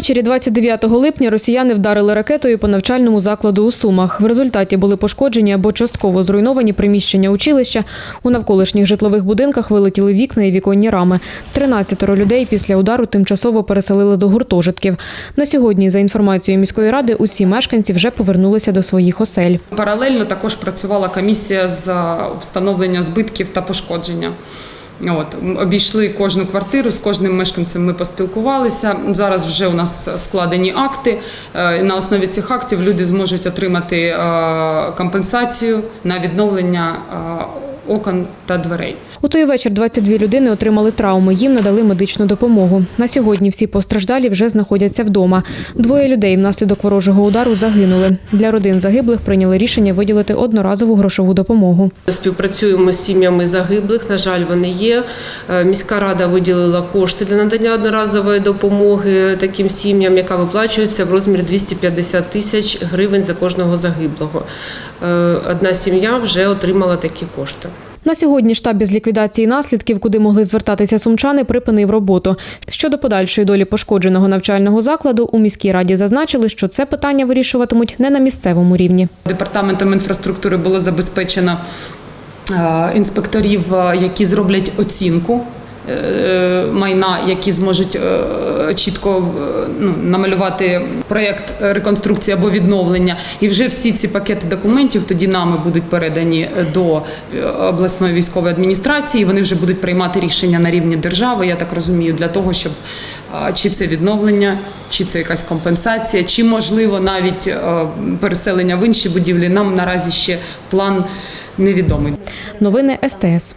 Ввечері 29 липня росіяни вдарили ракетою по навчальному закладу у Сумах. В результаті були пошкоджені або частково зруйновані приміщення училища. У навколишніх житлових будинках вилетіли вікна і віконні рами. 13 людей після удару тимчасово переселили до гуртожитків. На сьогодні, за інформацією міської ради, усі мешканці вже повернулися до своїх осель. Паралельно також працювала комісія з встановлення збитків та пошкодження. От обійшли кожну квартиру з кожним мешканцем. Ми поспілкувалися. Зараз вже у нас складені акти. Е, На основі цих актів люди зможуть отримати е, компенсацію на відновлення е, окон та дверей. У той вечір 22 людини отримали травми. Їм надали медичну допомогу. На сьогодні всі постраждалі вже знаходяться вдома. Двоє людей внаслідок ворожого удару загинули. Для родин загиблих прийняли рішення виділити одноразову грошову допомогу. Співпрацюємо з сім'ями загиблих. На жаль, вони є. Е, Міська рада виділила кошти для надання одноразової допомоги таким сім'ям, яка виплачується в розмірі 250 тисяч гривень за кожного загиблого. Е, Одна сім'я вже отримала такі кошти. На сьогодні штаб із ліквідації наслідків, куди могли звертатися сумчани, припинив роботу. Щодо подальшої долі пошкодженого навчального закладу, у міській раді зазначили, що це питання вирішуватимуть не на місцевому рівні. Департаментом інфраструктури було забезпечено е, інспекторів, е, які зроблять оцінку майна, які зможуть е, чітко е, ну, намалювати проєкт реконструкції або відновлення. І вже всі ці пакети документів тоді нами будуть передані до е, обласної військової адміністрації. Вони вже будуть приймати рішення на рівні держави, я так розумію, для того, щоб е, чи це відновлення, чи це якась компенсація, чи можливо навіть е, переселення в інші будівлі. Нам наразі ще план невідомий. Новини СТС.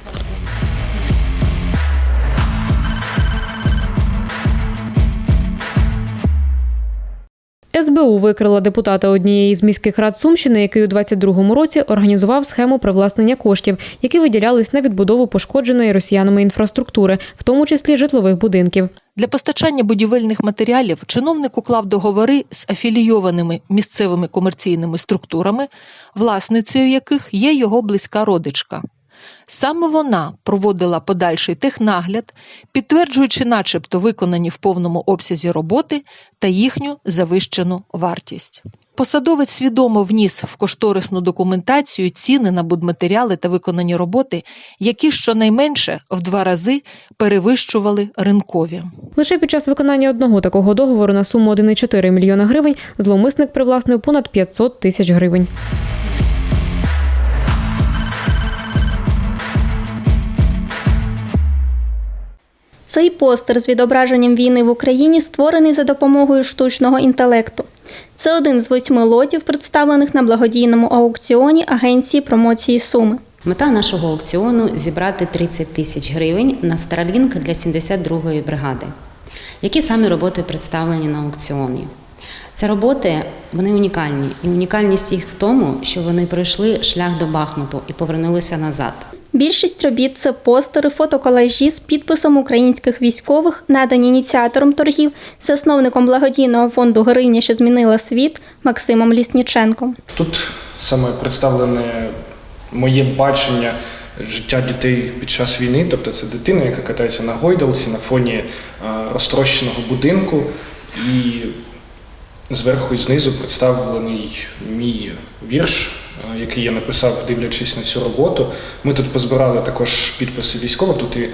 СБУ викрила депутата однієї з міських рад Сумщини, який у 22-му році організував схему привласнення коштів, які виділялись на відбудову пошкодженої росіянами інфраструктури, в тому числі житлових будинків. Для постачання будівельних матеріалів чиновник уклав договори з афілійованими місцевими комерційними структурами, власницею яких є його близька родичка. Саме вона проводила подальший технагляд, підтверджуючи начебто виконані в повному обсязі роботи та їхню завищену вартість. Посадовець свідомо вніс в кошторисну документацію ціни на будматеріали та виконані роботи, які щонайменше в два рази перевищували ринкові. Лише під час виконання одного такого договору на суму 1,4 мільйона гривень зловмисник привласнив понад 500 тисяч гривень. Цей постер з відображенням війни в Україні створений за допомогою штучного інтелекту. Це один з восьми лотів, представлених на благодійному аукціоні Агенції промоції Суми. Мета нашого аукціону зібрати 30 тисяч гривень на Starlink для 72-ї бригади. Які самі роботи представлені на аукціоні? Це роботи вони унікальні, і унікальність їх в тому, що вони пройшли шлях до Бахмуту і повернулися назад. Більшість робіт це постери, фотоколажі з підписом українських військових, надані ініціатором торгів, засновником благодійного фонду Героїня, що змінила світ Максимом Лісніченком. Тут саме представлене моє бачення життя дітей під час війни, тобто це дитина, яка катається на гойдалці на фоні е, розтрощеного будинку, і зверху і знизу представлений мій вірш, який я написав, дивлячись на цю роботу. Ми тут позбирали також підписи військових, тут і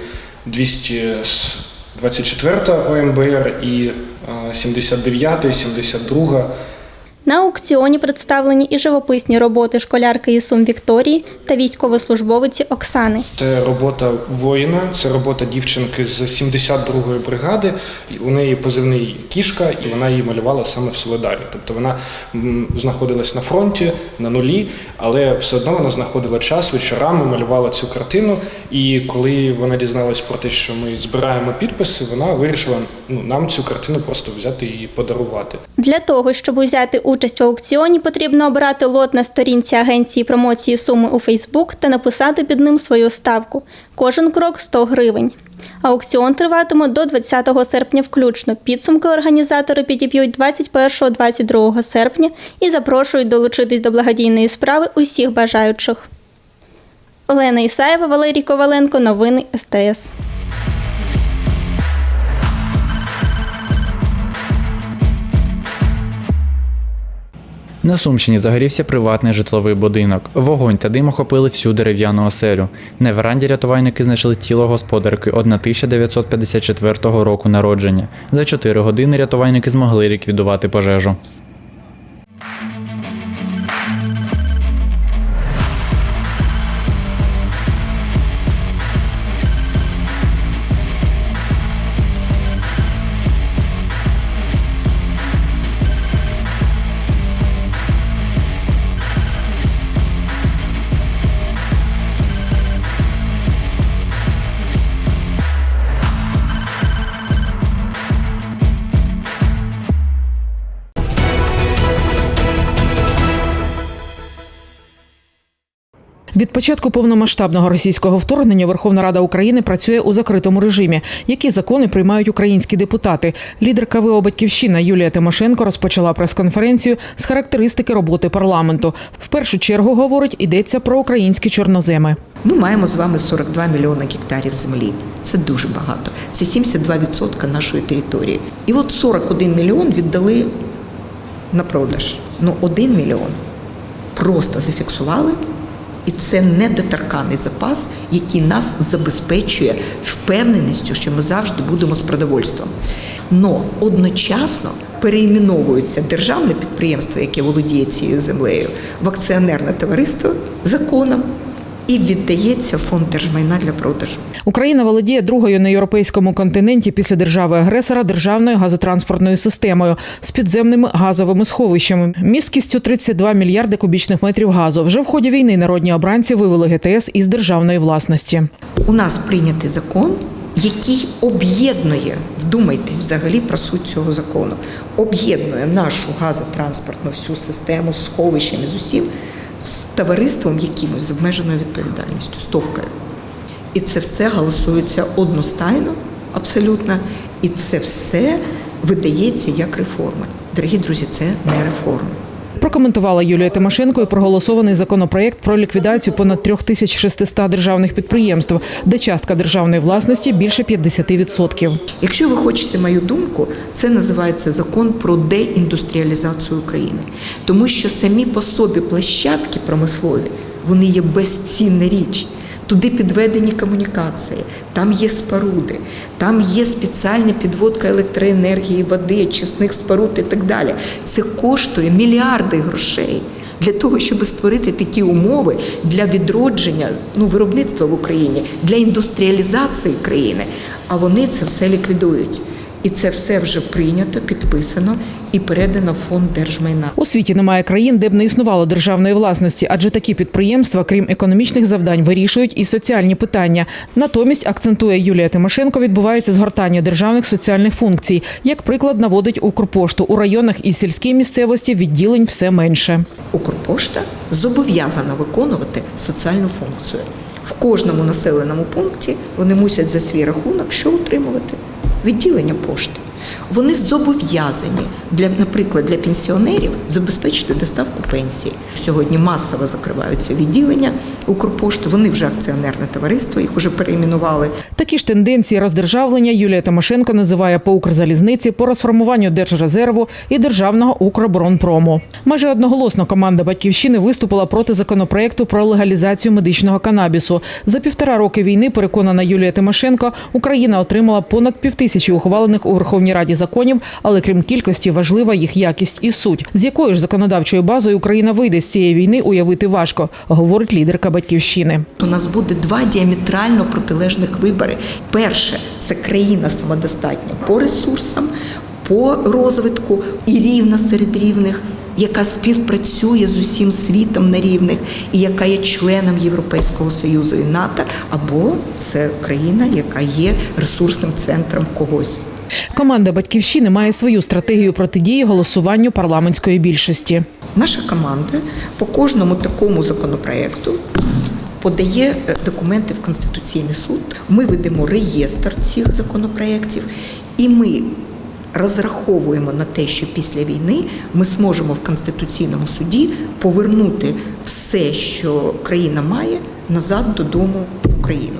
224 ОМБР, і е, 79, 72. На аукціоні представлені і живописні роботи школярки із Сум Вікторії та військовослужбовиці Оксани. Це робота воїна, це робота дівчинки з 72-ї бригади. У неї позивний кішка, і вона її малювала саме в Солидарі. Тобто вона знаходилась на фронті на нулі, але все одно вона знаходила час вечорами, малювала цю картину. І коли вона дізналась про те, що ми збираємо підписи, вона вирішила ну, нам цю картину просто взяти і подарувати. Для того, щоб узяти участь в аукціоні, потрібно обрати лот на сторінці агенції промоції суми у Фейсбук та написати під ним свою ставку. Кожен крок 100 гривень. Аукціон триватиме до 20 серпня включно. Підсумки організатори підіб'ють 21-22 серпня і запрошують долучитись до благодійної справи усіх бажаючих. Олена Ісаєва, Валерій Коваленко. Новини СТС. На Сумщині загорівся приватний житловий будинок. Вогонь та дим охопили всю дерев'яну оселю. На веранді рятувальники знайшли тіло господарки 1954 року народження. За 4 години рятувальники змогли ліквідувати пожежу. Від початку повномасштабного російського вторгнення Верховна Рада України працює у закритому режимі. Які закони приймають українські депутати? Лідерка ВО Батьківщина Юлія Тимошенко розпочала прес-конференцію з характеристики роботи парламенту. В першу чергу говорить йдеться про українські чорноземи. Ми маємо з вами 42 мільйони гектарів землі. Це дуже багато. Це 72% нашої території. І от 41 мільйон віддали на продаж. Ну, 1 мільйон просто зафіксували. І це недоторканий запас, який нас забезпечує впевненістю, що ми завжди будемо з продовольством. Но одночасно переіменовується державне підприємство, яке володіє цією землею, в акціонерне товариство законом і віддається фонд держмайна для продажу. Україна володіє другою на європейському континенті після держави-агресора державною газотранспортною системою з підземними газовими сховищами. Місткістю 32 мільярди кубічних метрів газу. Вже в ході війни народні обранці вивели ГТС із державної власності. У нас прийнятий закон, який об'єднує, вдумайтесь взагалі про суть цього закону, об'єднує нашу газотранспортну всю систему з сховищами з усім з товариством якимось з обмеженою відповідальністю, стовкою. І це все голосується одностайно, абсолютно, і це все видається як реформа. Дорогі друзі, це не реформа. Прокоментувала Юлія Тимошенко і проголосований законопроект про ліквідацію понад 3600 державних підприємств, де частка державної власності більше 50%. Якщо ви хочете мою думку, це називається закон про деіндустріалізацію України, тому що самі по собі площадки промислові вони є безцінна річ. Туди підведені комунікації, там є споруди, там є спеціальна підводка електроенергії, води, очисних споруд і так далі. Це коштує мільярди грошей для того, щоб створити такі умови для відродження ну, виробництва в Україні, для індустріалізації країни. А вони це все ліквідують. І це все вже прийнято, підписано і передано в фонд держмайна. У світі немає країн, де б не існувало державної власності, адже такі підприємства, крім економічних завдань, вирішують і соціальні питання. Натомість акцентує Юлія Тимошенко, відбувається згортання державних соціальних функцій. Як приклад наводить Укрпошту у районах і сільській місцевості відділень все менше. Укрпошта зобов'язана виконувати соціальну функцію. В кожному населеному пункті вони мусять за свій рахунок що утримувати? Відділення пошти. Вони зобов'язані для, наприклад, для пенсіонерів забезпечити доставку пенсії. Сьогодні масово закриваються відділення Укрпошти. Вони вже акціонерне товариство, їх вже перейменували. Такі ж тенденції роздержавлення Юлія Тимошенко називає по Укрзалізниці, по розформуванню Держрезерву і державного Укроборонпрому. Майже одноголосно команда батьківщини виступила проти законопроекту про легалізацію медичного канабісу. За півтора роки війни, переконана Юлія Тимошенко, Україна отримала понад півтисячі ухвалених у Верховній Раді законів, але крім кількості важлива їх якість і суть. З якою ж законодавчою базою Україна вийде з цієї війни, уявити важко, говорить лідерка батьківщини. У нас буде два діаметрально протилежних вибори. Перше це країна самодостатня по ресурсам, по розвитку і рівна серед рівних, яка співпрацює з усім світом на рівних і яка є членом Європейського союзу і НАТО, або це країна, яка є ресурсним центром когось. Команда батьківщини має свою стратегію протидії голосуванню парламентської більшості. Наша команда по кожному такому законопроекту подає е, документи в Конституційний суд. Ми ведемо реєстр цих законопроєктів, і ми розраховуємо на те, що після війни ми зможемо в Конституційному суді повернути все, що країна має, назад додому в Україну.